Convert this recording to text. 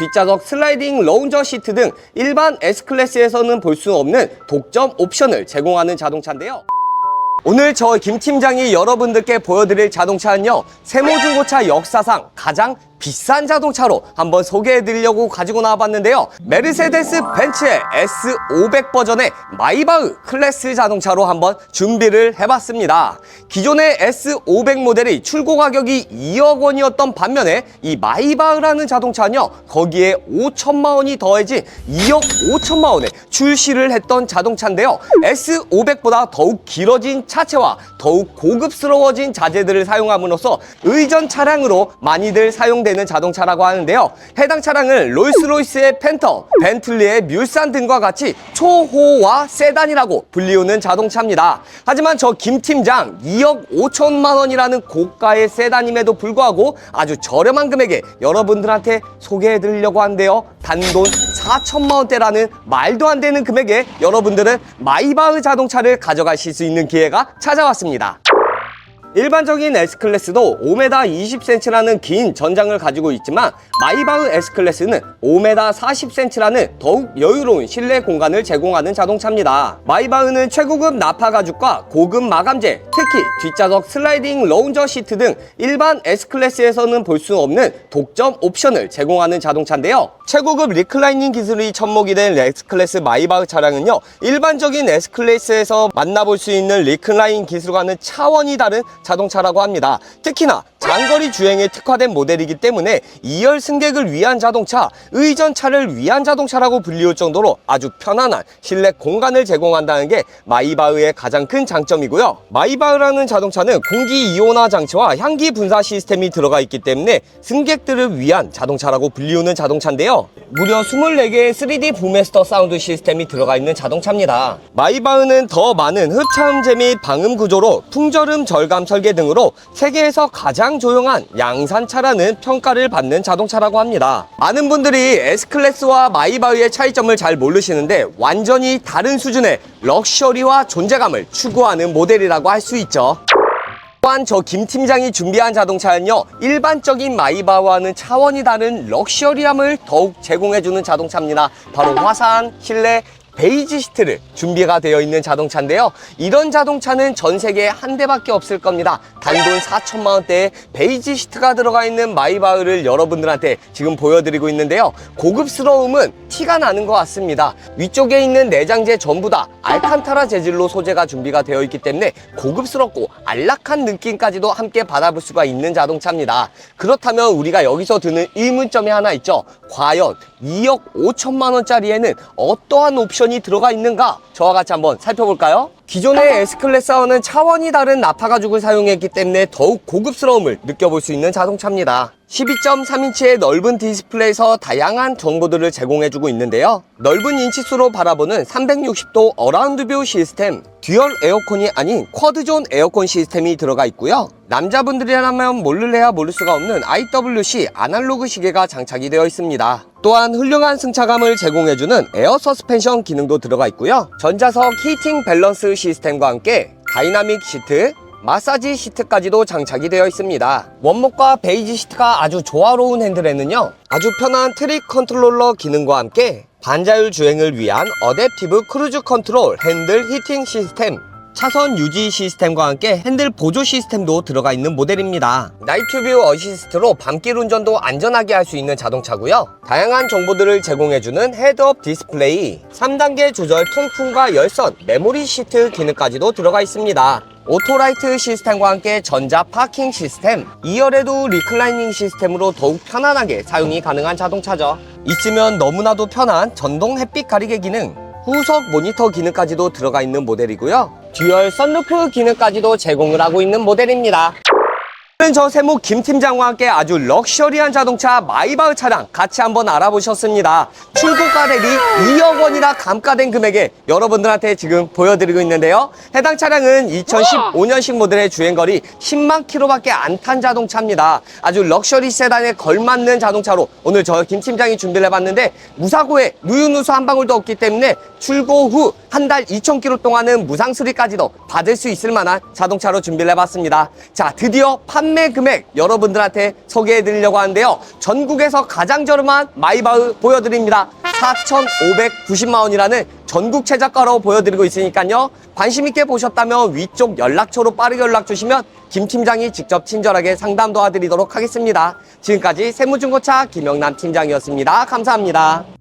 뒷좌석 슬라이딩 라운저 시트 등 일반 S클래스에서는 볼 수 없는 독점 옵션을 제공하는 자동차인데요. 오늘 저 김 팀장이 여러분들께 보여드릴 자동차는요 세모중고차 역사상 가장 비싼 자동차로 한번 소개해 드리려고 가지고 나와봤는데요. 메르세데스 벤츠의 S500 버전의 마이바흐 클래스 자동차로 한번 준비를 해봤습니다. 기존의 S500 모델이 출고 가격이 2억 원이었던 반면에 이 마이바흐라는 자동차는요 거기에 5천만 원이 더해진 2억 5천만 원에 출시를 했던 자동차인데요. S500보다 더욱 길어진 차체와 더욱 고급스러워진 자재들을 사용함으로써 의전 차량으로 많이들 사용 되는 자동차라고 하는데요. 해당 차량을 롤스로이스의 펜터, 벤틀리의 뮬산 등과 같이 초호화 세단이라고 불리우는 자동차입니다. 하지만 저 김 팀장 2억 5천만 원이라는 고가의 세단임에도 불구하고 아주 저렴한 금액에 여러분들한테 소개해 드리려고 하는데요. 단돈 4천만 원대라는 말도 안 되는 금액에 여러분들은 마이바흐 자동차를 가져가실 수 있는 기회가 찾아왔습니다. 일반적인 S클래스도 5m 20cm라는 긴 전장을 가지고 있지만 마이바흐 S클래스는 5m 40cm라는 더욱 여유로운 실내 공간을 제공하는 자동차입니다. 마이바흐는 최고급 나파 가죽과 고급 마감재, 특히 뒷좌석 슬라이딩 라운저 시트 등 일반 S클래스에서는 볼 수 없는 독점 옵션을 제공하는 자동차인데요. 최고급 리클라이닝 기술이 접목이 된 S클래스 마이바흐 차량은요. 일반적인 S클래스에서 만나볼 수 있는 리클라인 기술과는 차원이 다른 자동차라고 합니다. 특히나 장거리 주행에 특화된 모델이기 때문에 2열 승객을 위한 자동차, 의전차를 위한 자동차라고 불리울 정도로 아주 편안한 실내 공간을 제공한다는 게 마이바흐의 가장 큰 장점이고요. 마이바흐라는 자동차는 공기 이온화 장치와 향기 분사 시스템이 들어가 있기 때문에 승객들을 위한 자동차라고 불리우는 자동차인데요. 무려 24개의 3D 부메스터 사운드 시스템이 들어가 있는 자동차입니다. 마이바흐는 더 많은 흡차음재 및 방음 구조로 풍절음 절감 설계 등으로 세계에서 가장 조용한 양산차라는 평가를 받는 자동차라고 합니다. 많은 분들이 S클래스와 마이바흐의 차이점을 잘 모르시는데 완전히 다른 수준의 럭셔리와 존재감을 추구하는 모델이라고 할 수 있죠. 또한 저 김 팀장이 준비한 자동차는요 일반적인 마이바와는 차원이 다른 럭셔리함을 더욱 제공해주는 자동차입니다 바로 화사한 실내 베이지 시트를 준비가 되어 있는 자동차인데요. 이런 자동차는 전 세계에 한 대밖에 없을 겁니다. 단돈 4천만 원대의 베이지 시트가 들어가 있는 마이바흐를 여러분들한테 지금 보여드리고 있는데요. 고급스러움은 티가 나는 것 같습니다. 위쪽에 있는 내장재 전부 다 알칸타라 재질로 소재가 준비가 되어 있기 때문에 고급스럽고 안락한 느낌까지도 함께 받아볼 수가 있는 자동차입니다. 그렇다면 우리가 여기서 드는 의문점이 하나 있죠. 과연 2억 5천만 원짜리에는 어떠한 옵션이 들어가 있는가 저와 같이 한번 살펴볼까요? 기존의 S클래스와는 차원이 다른 나파 가죽을 사용했기 때문에 더욱 고급스러움을 느껴볼 수 있는 자동차입니다. 12.3인치의 넓은 디스플레이에서 다양한 정보들을 제공해주고 있는데요. 넓은 인치수로 바라보는 360도 어라운드 뷰 시스템, 듀얼 에어컨이 아닌 쿼드존 에어컨 시스템이 들어가 있고요. 남자분들이라면 모를래야 모를 수가 없는 IWC 아날로그 시계가 장착이 되어 있습니다. 또한 훌륭한 승차감을 제공해주는 에어 서스펜션 기능도 들어가 있고요. 전자석 히팅 밸런스 시스템과 함께 다이나믹 시트, 마사지 시트까지도 장착이 되어 있습니다. 원목과 베이지 시트가 아주 조화로운 핸들에는요. 아주 편한 트릭 컨트롤러 기능과 함께 반자율 주행을 위한 어댑티브 크루즈 컨트롤 핸들 히팅 시스템 차선 유지 시스템과 함께 핸들 보조 시스템도 들어가 있는 모델입니다. 나이트뷰 어시스트로 밤길 운전도 안전하게 할 수 있는 자동차고요. 다양한 정보들을 제공해주는 헤드업 디스플레이, 3단계 조절 통풍과 열선, 메모리 시트 기능까지도 들어가 있습니다. 오토라이트 시스템과 함께 전자 파킹 시스템 2열에도 리클라이닝 시스템으로 더욱 편안하게 사용이 가능한 자동차죠 있으면 너무나도 편한 전동 햇빛 가리개 기능 후석 모니터 기능까지도 들어가 있는 모델이고요 듀얼 선루프 기능까지도 제공을 하고 있는 모델입니다 저 세모 김 팀장과 함께 아주 럭셔리한 자동차 마이바흐 차량 같이 한번 알아보셨습니다. 출고가 대비 2억 원이나 감가된 금액에 여러분들한테 지금 보여드리고 있는데요. 해당 차량은 2015년식 모델의 주행거리 10만 킬로밖에 안 탄 자동차입니다. 아주 럭셔리 세단에 걸맞는 자동차로 오늘 저 김 팀장이 준비를 해봤는데 무사고에 누유누수 한 방울도 없기 때문에 출고 후한 달 2천 킬로 동안은 무상 수리까지도 받을 수 있을 만한 자동차로 준비를 해봤습니다. 자, 드디어 판매 금액 여러분들한테 소개해 드리려고 하는데요. 전국에서 가장 저렴한 마이바흐 보여드립니다. 4,590만 원이라는 전국 최저가로 보여드리고 있으니까요. 관심 있게 보셨다면 위쪽 연락처로 빠르게 연락 주시면 김 팀장이 직접 친절하게 상담 도와드리도록 하겠습니다. 지금까지 세무중고차 김영남 팀장이었습니다. 감사합니다.